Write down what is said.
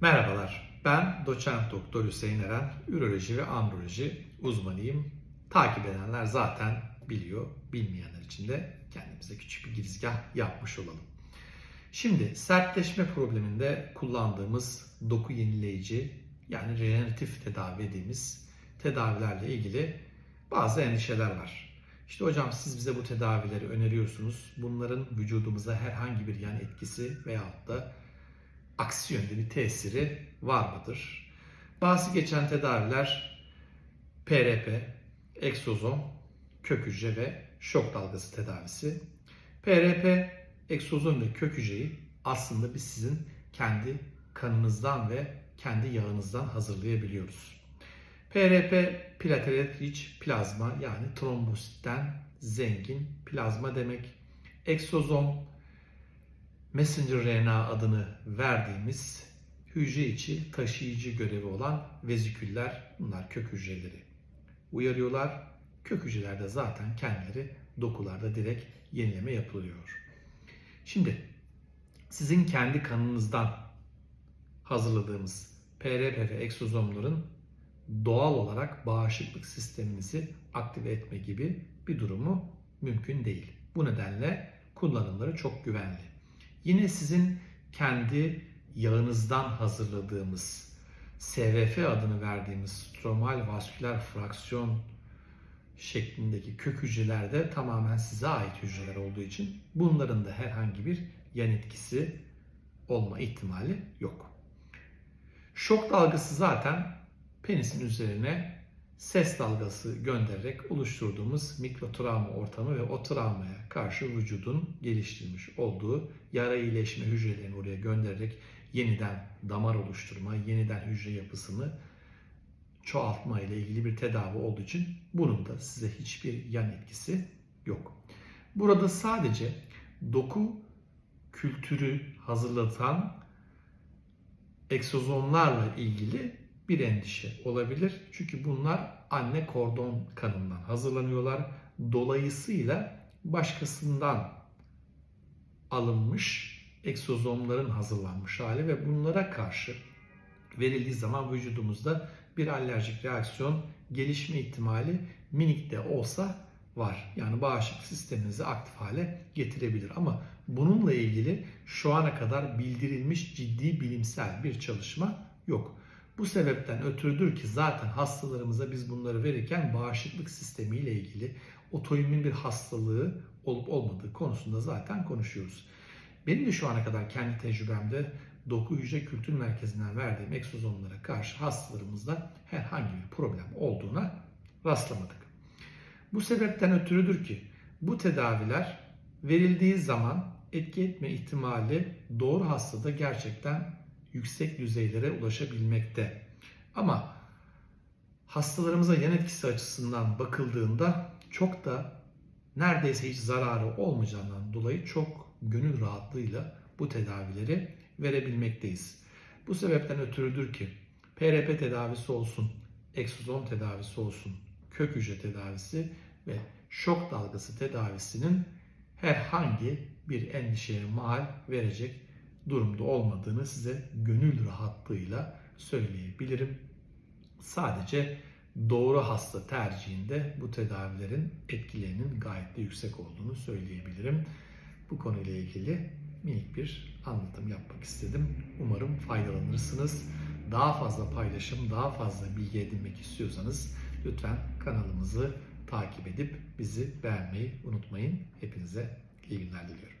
Merhabalar, ben doçent doktor Hüseyin Eren, üroloji ve androloji uzmanıyım. Takip edenler zaten biliyor, bilmeyenler için de kendimize küçük bir girizgah yapmış olalım. Şimdi sertleşme probleminde kullandığımız doku yenileyici yani rejeneratif tedavi dediğimiz tedavilerle ilgili bazı endişeler var. İşte hocam siz bize bu tedavileri öneriyorsunuz. Bunların vücudumuza herhangi bir yan etkisi veyahut da aksi yönde bir tesiri var mıdır? Bahsi geçen tedaviler PRP, egzozom, kök hücre ve şok dalgası tedavisi. PRP, egzozom ve kök hücreyi aslında biz sizin kendi kanınızdan ve kendi yağınızdan hazırlayabiliyoruz. PRP platelet rich plazma yani trombositten zengin plazma demek. Eksozom messenger RNA adını verdiğimiz hücre içi taşıyıcı görevi olan veziküller bunlar kök hücreleri uyarıyorlar. Kök hücrelerde zaten kendileri dokularda direkt yenileme yapılıyor. Şimdi sizin kendi kanınızdan hazırladığımız PRP ve eksozomların doğal olarak bağışıklık sisteminizi aktive etme gibi bir durumu mümkün değil. Bu nedenle kullanımları çok güvenli. Yine sizin kendi yağınızdan hazırladığımız SVF adını verdiğimiz stromal vasküler fraksiyon şeklindeki kök hücrelerde tamamen size ait hücreler olduğu için bunların da herhangi bir yan etkisi olma ihtimali yok. Şok dalgası zaten penisin üzerine ses dalgası göndererek oluşturduğumuz mikrotravma ortamı ve o travmaya karşı vücudun geliştirmiş olduğu yara iyileşme hücrelerini oraya göndererek yeniden damar oluşturma, yeniden hücre yapısını çoğaltma ile ilgili bir tedavi olduğu için bunun da size hiçbir yan etkisi yok. Burada sadece doku kültürü hazırlatan eksozomlarla ilgili bir endişe olabilir. Çünkü bunlar anne kordon kanından hazırlanıyorlar. Dolayısıyla başkasından alınmış eksozomların hazırlanmış hali ve bunlara karşı verildiği zaman vücudumuzda bir alerjik reaksiyon gelişme ihtimali minik de olsa var. Yani bağışıklık sisteminizi aktif hale getirebilir. Ama bununla ilgili şu ana kadar bildirilmiş ciddi bilimsel bir çalışma yok. Bu sebepten ötürüdür ki zaten hastalarımıza biz bunları verirken bağışıklık sistemi ile ilgili otoimmün bir hastalığı olup olmadığı konusunda zaten konuşuyoruz. Benim de şu ana kadar kendi tecrübemde doku hücre kültür merkezinden verdiğim eksozomlara karşı hastalarımızda herhangi bir problem olduğuna rastlamadık. Bu sebepten ötürüdür ki bu tedaviler verildiği zaman etki etme ihtimali doğru hastada gerçekten yüksek düzeylere ulaşabilmekte. Ama hastalarımıza yan etkisi açısından bakıldığında çok da neredeyse hiç zararı olmayacağından dolayı çok gönül rahatlığıyla bu tedavileri verebilmekteyiz. Bu sebepten ötürüdür ki PRP tedavisi olsun, eksozom tedavisi olsun, kök hücre tedavisi ve şok dalgası tedavisinin herhangi bir endişeye mal verecek durumda olmadığını size gönül rahatlığıyla söyleyebilirim. Sadece doğru hasta tercihinde bu tedavilerin etkilerinin gayet de yüksek olduğunu söyleyebilirim. Bu konuyla ilgili minik bir anlatım yapmak istedim. Umarım faydalanırsınız. Daha fazla paylaşım, daha fazla bilgi edinmek istiyorsanız lütfen kanalımızı takip edip bizi beğenmeyi unutmayın. Hepinize iyi günler diliyorum.